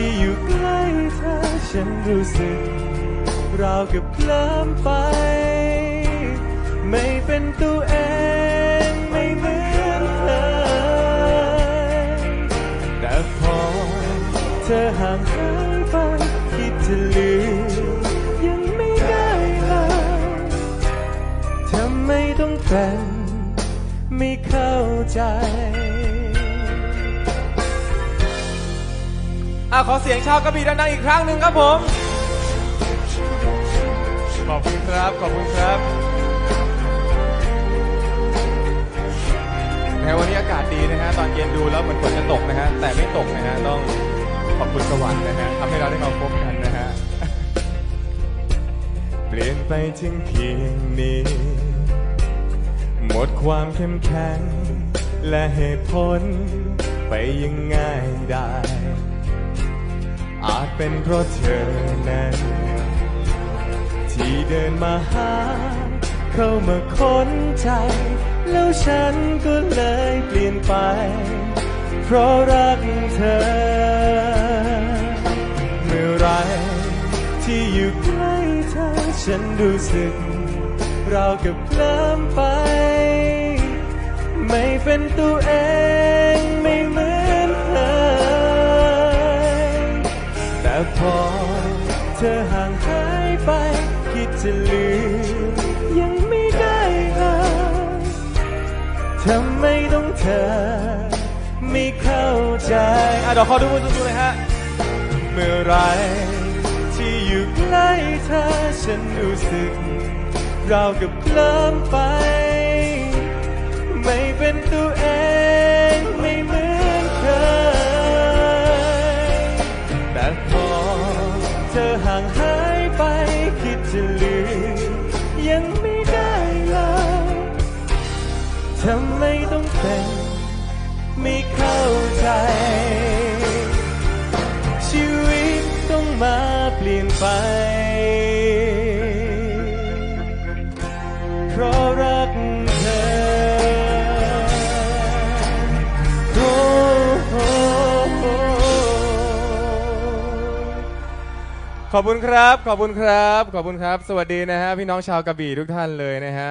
ที่อยู่ใกล้เธอ ฉันรู้สึกราวกับเคลิ้มไป ไม่เป็นตัวเองไม่เหมือนเคยแต่พอเธอห่างหายไปคิดจะลืมยังไม่ได้เลยทำไมต้องเป็นไม่เข้าใจ อขอเสียงชาวกระบี่ดังๆอีกครั้งหนึ่งครับผม ขอบคุณครับ ขอบคุณครับนะวันนี้อากาศดีนะฮะ ตอนเย็นดูแล้วเหมือนฝนจะตกนะฮะ แต่ไม่ตกนะฮะ ต้องขอบคุณสวรรค์นะฮะทำให้เราได้มาพบกันนะฮะ เปลี่ยนไปถึงเพียงนี้ หมดความเข้มแข็งและเหตุผลไปยังง่ายได้ เป็นเพราะเธอนั้น ที่เดินมาหา เข้ามาค้นใจ แล้วฉันก็เลยเปลี่ยนไป เพราะรักเธอ เมื่อไรที่อยู่ใกล้เธอ ฉันรู้สึกราวกับเคลิ้มไป ไม่เป็นตัวเอง แต่พอ เธอห่างหายไป คิดจะลืมยังไม่ได้เลยทำไมต้องเธอ ไม่เข้าใจ อะเดี๋ยวขอดูมือสูงๆหน่อยฮะ เมื่อไหรที่อยู่ใกล้เธอฉันรู้สึกราวกับเคลิ้มไป ไม่เป็นตัว เธอห่างหายไปคิดจะลืมยังไม่ได้เลยทำไมต้องเป็นไม่เข้าใจ ชีวิตต้องมาเปลี่ยนไป ขอบคุณครับ ขอบคุณครับ ขอบคุณครับ สวัสดีนะฮะพี่น้องชาวกระบี่ทุกท่านเลยนะฮะ